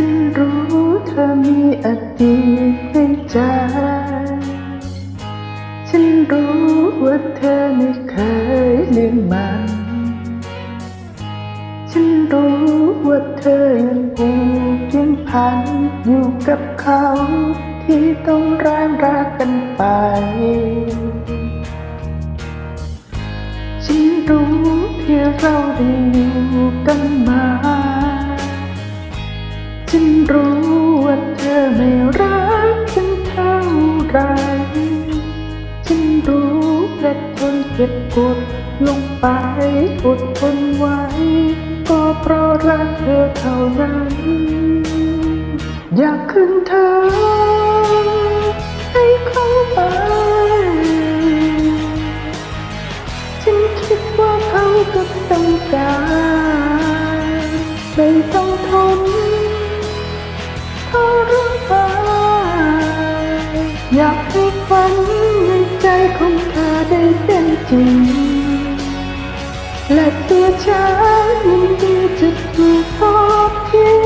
ฉันรู้เธอมีอดีตในใจ ฉันรู้ว่าเธอไม่เคยลืมมัน ฉันรู้ว่าเธอยังผูกยังพันอยู่กับเขาที่ต้องร้างรักกันไป ฉันรู้ที่เราได้อยู่กันมา ฉันรู้ว่าเธอไม่รักฉันเท่าไรฉันรู้และทนเจ็บปวดลงไปอดทนไว้ ก็เพราะรักเธอเท่านั้น อยากคืนเธอให้เข้าไปฉันคิดว่าเขาก็ต้องการไม่ต้องทน ทรมานอยากให้ฝันในใจของเธอได้เป็นจริง และตัวฉันยินดีจะถูกทอดทิ้ง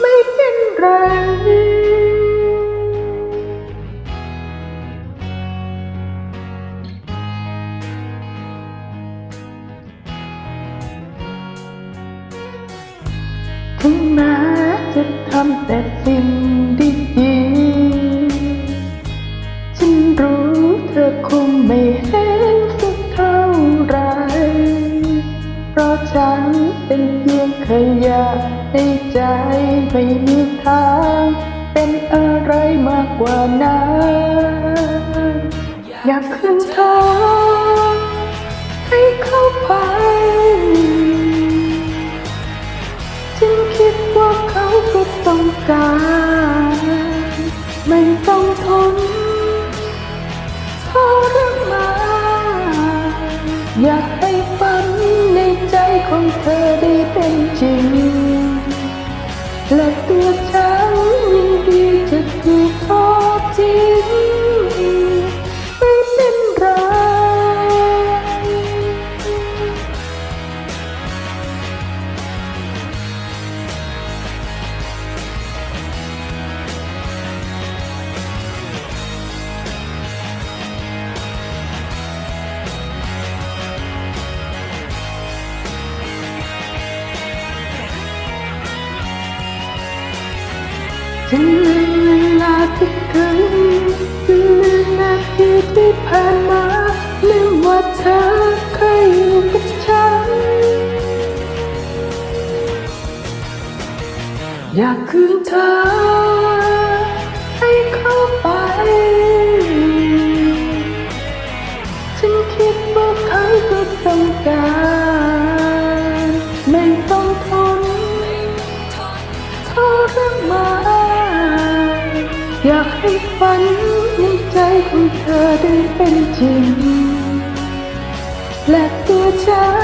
ไม่เป็นไรถึงแม้ ทำแต่สิ่งดีๆฉันรู้เธอคงไม่เห็นสักเท่าไร เพราะฉันเป็นเพียงขยะในใจไม่มีทาง เป็นอะไรมากกว่านั้นอยากขึ้นทางให้เข้าไป การ มันต้องทนทรมานอยากให้ฝันในใจของเธอได้เป็นจริง ฉันลืมเวลาที่ถึงลืมนาทีที่ผ่านมาลืมว่าเธอเคยอยู่กับฉัน อยากคืนเธอให้เข้าไป ฉันคิดว่าเขาก็ต้องการไม่ต้องทนทรมานอยากให้ ฝันในใจของเธอได้เป็นจริงและตัวฉัน